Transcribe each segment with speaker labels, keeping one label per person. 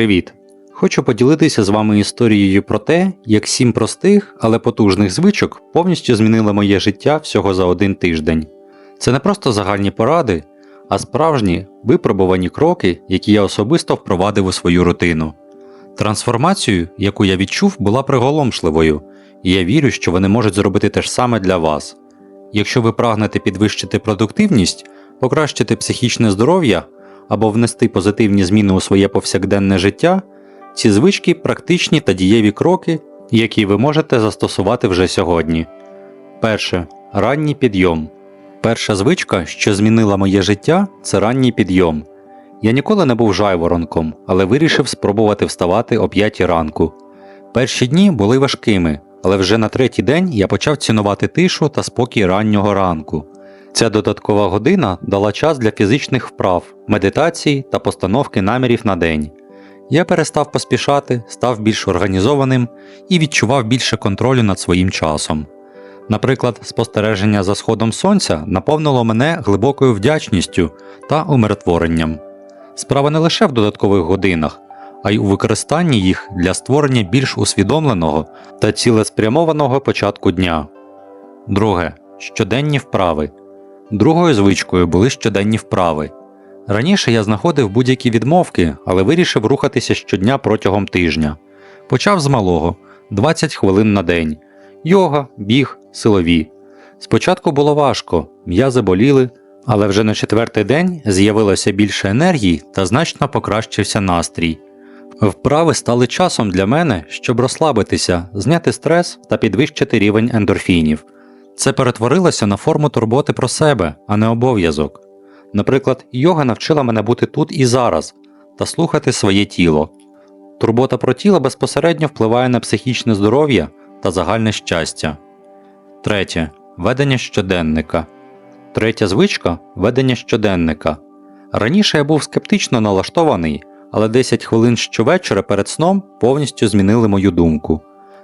Speaker 1: Привіт! Хочу поділитися з вами історією про те, як сім простих, але потужних звичок повністю змінили моє життя всього за один тиждень. Це не просто загальні поради, а справжні випробувані кроки, які я особисто впровадив у свою рутину. Трансформацію, яку я відчув, була приголомшливою, і я вірю, що вони можуть зробити те ж саме для вас. Якщо ви прагнете підвищити продуктивність, покращити психічне здоров'я або внести позитивні зміни у своє повсякденне життя, ці звички практичні та дієві кроки, які ви можете застосувати вже сьогодні. Перше. Ранній підйом. Перша звичка, що змінила моє життя, це ранній підйом. Я ніколи не був жайворонком, але вирішив спробувати вставати о 5 ранку. Перші дні були важкими, але вже на третій день я почав цінувати тишу та спокій раннього ранку. Ця додаткова година дала час для фізичних вправ, медитації та постановки намірів на день. Я перестав поспішати, став більш організованим і відчував більше контролю над своїм часом. Наприклад, спостереження за сходом сонця наповнило мене глибокою вдячністю та умиротворенням. Справа не лише в додаткових годинах, а й у використанні їх для створення більш усвідомленого та цілеспрямованого початку дня. Друге. Щоденні вправи. Другою звичкою були щоденні вправи. Раніше я знаходив будь-які відмовки, але вирішив рухатися щодня протягом тижня. Почав з малого 20 хвилин на день. Йога, біг, силові. Спочатку було важко, м'язи боліли, але вже на четвертий день з'явилося більше енергії та значно покращився настрій. Вправи стали часом для мене, щоб розслабитися, зняти стрес та підвищити рівень ендорфінів. Це перетворилося на форму турботи про себе, а не обов'язок. Наприклад, йога навчила мене бути тут і зараз та слухати своє тіло. Турбота про тіло безпосередньо впливає на психічне здоров'я та загальне щастя. Третє. Ведення щоденника. Третя звичка ведення щоденника. Раніше я був скептично налаштований, але 10 хвилин щовечора перед сном повністю змінили мою думку.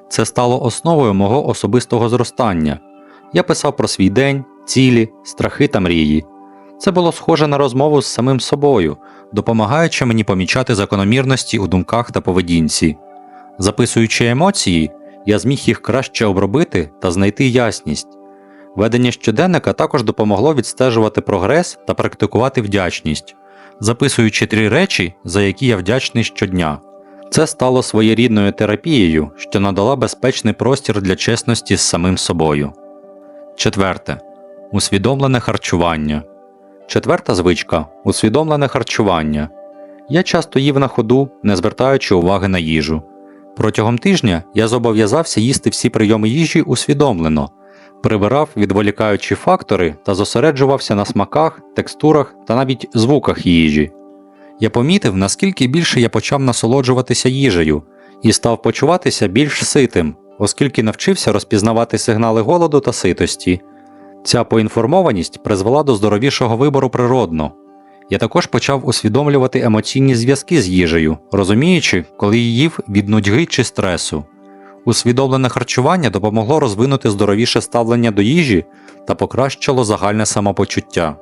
Speaker 1: Це стало основою мого особистого зростання. Я писав про свій день, цілі, страхи та мрії. Це було схоже на розмову з самим собою, допомагаючи мені помічати закономірності у думках та поведінці. Записуючи емоції, я зміг їх краще обробити та знайти ясність. Ведення щоденника також допомогло відстежувати прогрес та практикувати вдячність, записуючи три речі, за які я вдячний щодня. Це стало своєрідною терапією, що надала безпечний простір для чесності з самим собою. Четверте. Усвідомлене харчування. Четверта звичка усвідомлене харчування. Я часто їв на ходу, не звертаючи уваги на їжу. Протягом тижня я зобов'язався їсти всі прийоми їжі усвідомлено, прибирав відволікаючі фактори та зосереджувався на смаках, текстурах та навіть звуках їжі. Я помітив, наскільки більше я почав насолоджуватися їжею і став почуватися більш ситим, оскільки навчився розпізнавати сигнали голоду та ситості. Ця поінформованість призвела до здоровішого вибору природно. Я також почав усвідомлювати емоційні зв'язки з їжею, розуміючи, коли їв від нудьги чи стресу. Усвідомлене харчування допомогло розвинути здоровіше ставлення до їжі та покращило загальне самопочуття.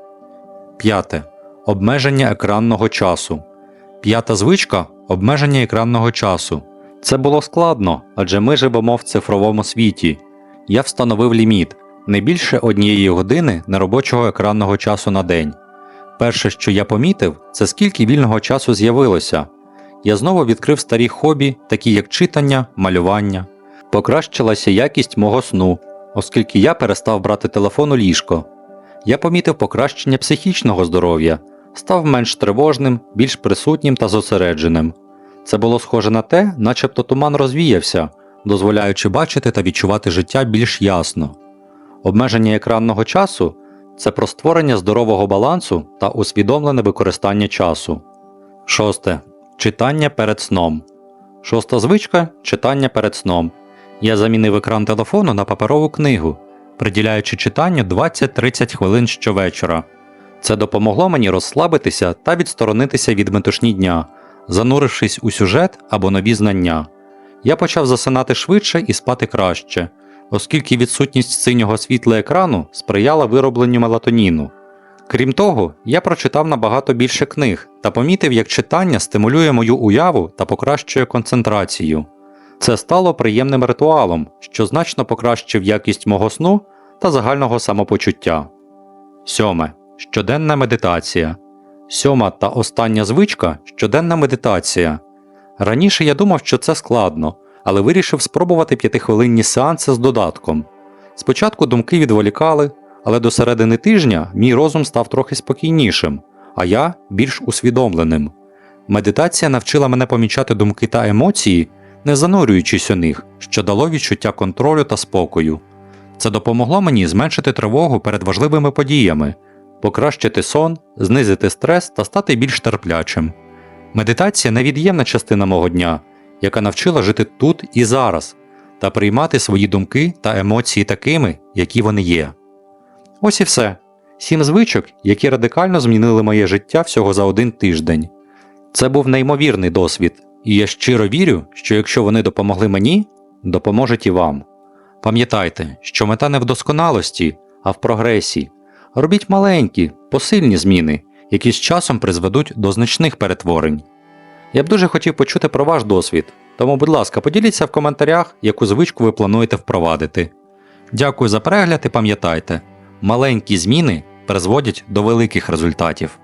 Speaker 1: П'яте. Обмеження екранного часу. П'ята звичка обмеження екранного часу. Це було складно, адже ми живемо в цифровому світі. Я встановив ліміт не більше однієї години неробочого екранного часу на день. Перше, що я помітив, це скільки вільного часу з'явилося. Я знову відкрив старі хобі, такі як читання, малювання. Покращилася якість мого сну, оскільки я перестав брати телефон у ліжко. Я помітив покращення психічного здоров'я, став менш тривожним, більш присутнім та зосередженим. Це було схоже на те, начебто туман розвіявся, дозволяючи бачити та відчувати життя більш ясно. Обмеження екранного часу це про створення здорового балансу та усвідомлене використання часу. Шосте. Читання перед сном. Шоста звичка читання перед сном. Я замінив екран телефону на паперову книгу, приділяючи читанню 20-30 хвилин щовечора. Це допомогло мені розслабитися та відсторонитися від метушні дня, занурившись у сюжет або нові знання. Я почав засинати швидше і спати краще, оскільки відсутність синього світла екрану сприяла виробленню мелатоніну. Крім того, я прочитав набагато більше книг та помітив, як читання стимулює мою уяву та покращує концентрацію. Це стало приємним ритуалом, що значно покращив якість мого сну та загального самопочуття. Сьоме. Щоденна медитація. Сьома та остання звичка щоденна медитація. Раніше я думав, що це складно, але вирішив спробувати п'ятихвилинні сеанси з додатком. Спочатку думки відволікали, але до середини тижня мій розум став трохи спокійнішим, а я більш усвідомленим. Медитація навчила мене помічати думки та емоції, не занурюючись у них, що дало відчуття контролю та спокою. Це допомогло мені зменшити тривогу перед важливими подіями, покращити сон, знизити стрес та стати більш терплячим. Медитація невід'ємна частина мого дня, яка навчила жити тут і зараз та приймати свої думки та емоції такими, які вони є. Ось і все. Сім звичок, які радикально змінили моє життя всього за один тиждень. Це був неймовірний досвід, і я щиро вірю, що якщо вони допомогли мені, допоможуть і вам. Пам'ятайте, що мета не в досконалості, а в прогресі. Робіть маленькі, посильні зміни, які з часом призведуть до значних перетворень. Я б дуже хотів почути про ваш досвід, тому, будь ласка, поділіться в коментарях, яку звичку ви плануєте впровадити. Дякую за перегляд і пам'ятайте, маленькі зміни призводять до великих результатів.